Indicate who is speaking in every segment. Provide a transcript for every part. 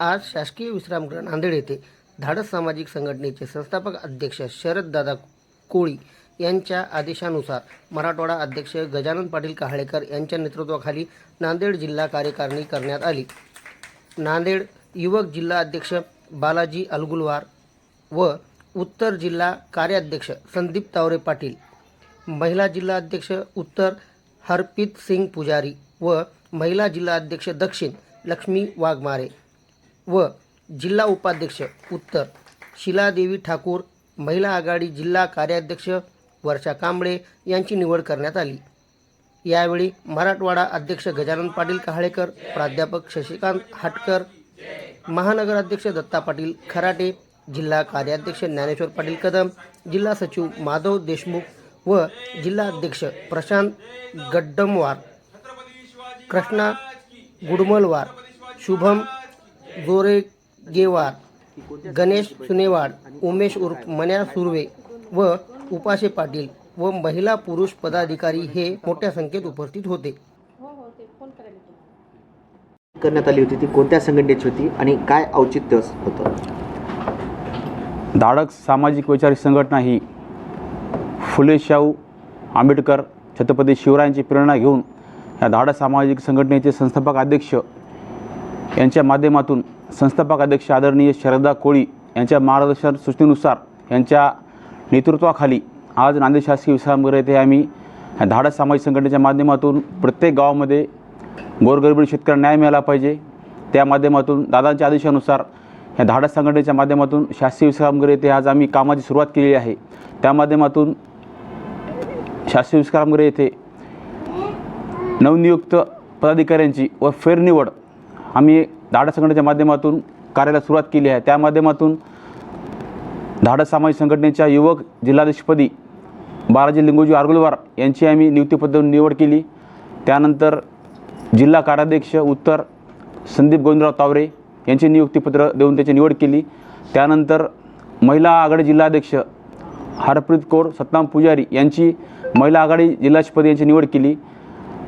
Speaker 1: आज शासकीय विश्रामगृह नांदेड येथे धाडस सामाजिक संघटनेचे संस्थापक अध्यक्ष शरददादा कोळी यांच्या आदेशानुसार मराठवाडा अध्यक्ष गजानन पाटील कहाळेकर यांच्या नेतृत्वाखाली नांदेड जिल्हा कार्यकारिणी करण्यात आली. नांदेड युवक जिल्हा अध्यक्ष बालाजी अलगुलवार व उत्तर जिल्हा कार्याध्यक्ष संदीप तावरे पाटील महिला जिल्हा अध्यक्ष उत्तर हरप्रीत सिंग पुजारी व महिला जिल्हा अध्यक्ष दक्षिण लक्ष्मी वाघमारे व जिल्हा उपाध्यक्ष उत्तर शिलादेवी ठाकूर महिला आघाडी जिल्हा कार्याध्यक्ष वर्षा कांबळे यांची निवड करण्यात आली. यावेळी मराठवाडा अध्यक्ष गजानन पाटील कहाळेकर प्राध्यापक शशिकांत हाटकर महानगराध्यक्ष दत्ता पाटील खराटे जिल्हा कार्याध्यक्ष ज्ञानेश्वर पाटील कदम जिल्हा सचिव माधव देशमुख व जिल्हा अध्यक्ष प्रशांत गड्डमवार कृष्णा गुडमलवार शुभम गोरेगेवार गणेश सुनेवाड उमेश उर्फ मन्या सुर्वे व उपाशे पाटील व महिला पुरुष पदाधिकारी हे मोठ्या संख्येत उपस्थित होते.
Speaker 2: करण्यात आली होती ती कोणत्या संघटनेची होती आणि काय औचित्य होतं?
Speaker 3: धाडक सामाजिक वैचारिक संघटना ही फुले शाहू आंबेडकर छत्रपती शिवरायांची प्रेरणा घेऊन या धाडक सामाजिक संघटनेचे संस्थापक अध्यक्ष यांच्या माध्यमातून संस्थापक अध्यक्ष आदरणीय शरदा कोळी यांच्या मार्गदर्शन सूचनेनुसार यांच्या नेतृत्वाखाली आज नांदेड शासकीय विश्रामगृह येथे आम्ही धाडा सामाजिक संघटनेच्या माध्यमातून प्रत्येक गावामध्ये गोरगरिबी शेतकऱ्यांना न्याय मिळाला पाहिजे. त्या माध्यमातून दादांच्या आदेशानुसार या धाडस संघटनेच्या माध्यमातून शासकीय विश्रामगृह येथे आज आम्ही कामाची सुरुवात केलेली आहे. त्या माध्यमातून शासकीय विश्रामगृह येथे नवनियुक्त पदाधिकाऱ्यांची व फेरनिवड आम्ही धाडस संघटनेच्या माध्यमातून कार्याला सुरुवात केली आहे. त्या माध्यमातून धाडस सामाजिक संघटनेच्या युवक जिल्हाध्यक्षपदी बालाजी लिंगोजी आरगुलवार यांची आम्ही नियुक्तीपद्धत निवड केली. त्यानंतर जिल्हा कार्याध्यक्ष उत्तर संदीप गोविंदराव तावरे यांची नियुक्तीपत्र देऊन त्याची निवड केली. त्यानंतर महिला आघाडी जिल्हाध्यक्ष हरप्रीत कौर सतनाम पुजारी यांची महिला आघाडी जिल्हाधिपती यांची निवड केली.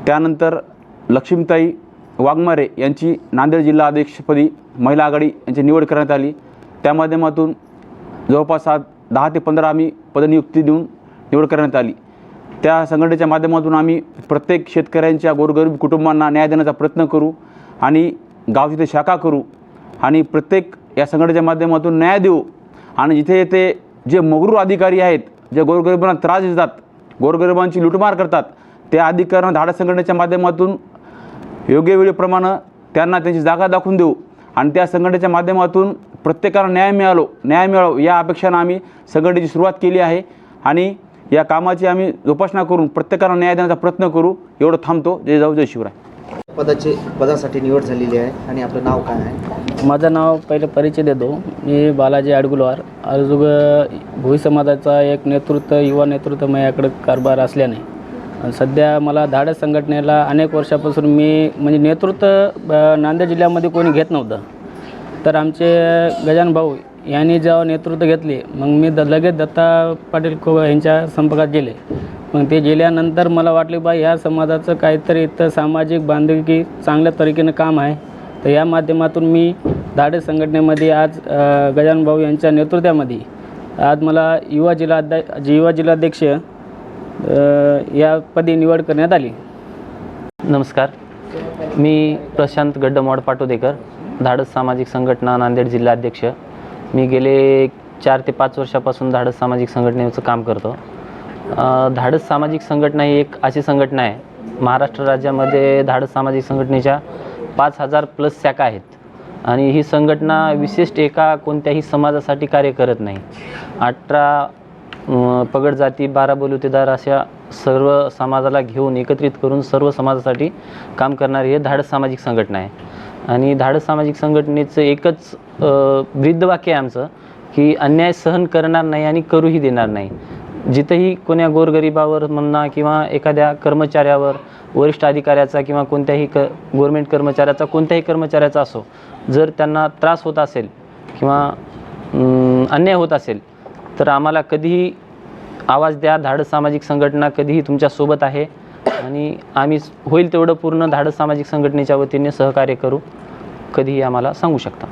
Speaker 3: त्यानंतर लक्ष्मीताई वाघमारे यांची नांदेड जिल्हा अध्यक्षपदी महिला आघाडी यांची निवड करण्यात आली. त्या माध्यमातून जवळपास सात दहा ते पंधरा आम्ही पदनियुक्ती देऊन निवड करण्यात आली. त्या संघटनेच्या माध्यमातून आम्ही प्रत्येक शेतकऱ्यांच्या गोरगरीब कुटुंबांना न्याय देण्याचा प्रयत्न करू आणि गाव तिथे शाखा करू आणि प्रत्येक या संघटनेच्या माध्यमातून न्याय देऊ. आणि जिथे ते जे मगरूर अधिकारी आहेत जे गोरगरिबांना त्रास देतात गोरगरिबांची लुटमार करतात त्या अधिकाऱ्यांना धाडस संघटनेच्या माध्यमातून योग्य वेळेप्रमाणे त्यांना त्यांची जागा दाखवून देऊ. आणि त्या संघटनेच्या माध्यमातून प्रत्येकाला न्याय मिळालो. न्याय मिळावं या अपेक्षानं आम्ही संघटनेची सुरुवात केली आहे. आणि या कामाची आम्ही जोपासना करून प्रत्येकाला न्याय देण्याचा प्रयत्न करू. एवढं थांबतो. जय जाऊ जय शिवराय.
Speaker 2: पदाचे पदासाठी निवड झालेली आहे. आणि आपलं नाव काय आहे?
Speaker 4: माझं नाव पहिले परिचय देतो. मी बालाजी अडगुलवार अजून भोई समाजाचा एक नेतृत्व युवा नेतृत्व माझ्याकडे कारभार असल्याने. सध्या मला धाडस संघटनेला अनेक वर्षापासून मी म्हणजे नेतृत्व नांदेड जिल्ह्यामध्ये कोणी घेत नव्हतं. तर आमचे गजान भाऊ यांनी जेव्हा नेतृत्व घेतले मग मी द लगेच दत्ता पाटील खो यांच्या संपर्कात गेले. मग ते गेल्यानंतर मला वाटले बा ह्या समाजाचं काहीतरी इथं सामाजिक बांधिलकी चांगल्या तरीकेनं काम आहे. तर या माध्यमातून मी धाडस संघटनेमध्ये आज गजान भाऊ यांच्या नेतृत्वामध्ये आज मला युवा जिल्हा युवा जिल्हाध्यक्ष या पदी निवड करण्यात आली.
Speaker 5: नमस्कार. मी प्रशांत गड्डमवाड पाटोदेकर धाडस सामाजिक संघटना नांदेड जिल्हा अध्यक्ष. मी गेले चार ते पाच वर्षापासून धाडस सामाजिक संघटनेचं काम करतो. धाडस सामाजिक संघटना ही एक अशी संघटना आहे. महाराष्ट्र राज्यामध्ये धाडस सामाजिक संघटनेच्या पाच हजार प्लस शाखा आहेत. आणि ही संघटना विशिष्ट एका कोणत्याही समाजासाठी कार्य करत नाही. अठरा पगड जाती बारा बलुतेदार अशा सर्व समाजाला घेऊन एकत्रित करून सर्व समाजासाठी काम करणारी हे धाडस सामाजिक संघटना आहे. आणि धाडस सामाजिक संघटनेचं एकच वृद्ध वाक्य आहे आमचं की अन्याय सहन करणार नाही आणि करूही देणार नाही. जिथंही कोण्या गोरगरिबावर म्हणा किंवा एखाद्या कर्मचाऱ्यावर वरिष्ठ अधिकाऱ्याचा किंवा कोणत्याही क गव्हर्मेंट कर्मचाऱ्याचा कोणत्याही कर्मचाऱ्याचा असो जर त्यांना त्रास होत असेल किंवा अन्याय होत असेल तर आम्हाला कधीही आवाज द्या धाडस सामाजिक संघटना कधीही तुमच्यासोबत आहे. आणि आम्ही होईल तेवढं पूर्ण धाडस सामाजिक संघटनेच्या वतीने सहकार्य करू. कधीही आम्हाला सांगू शकता.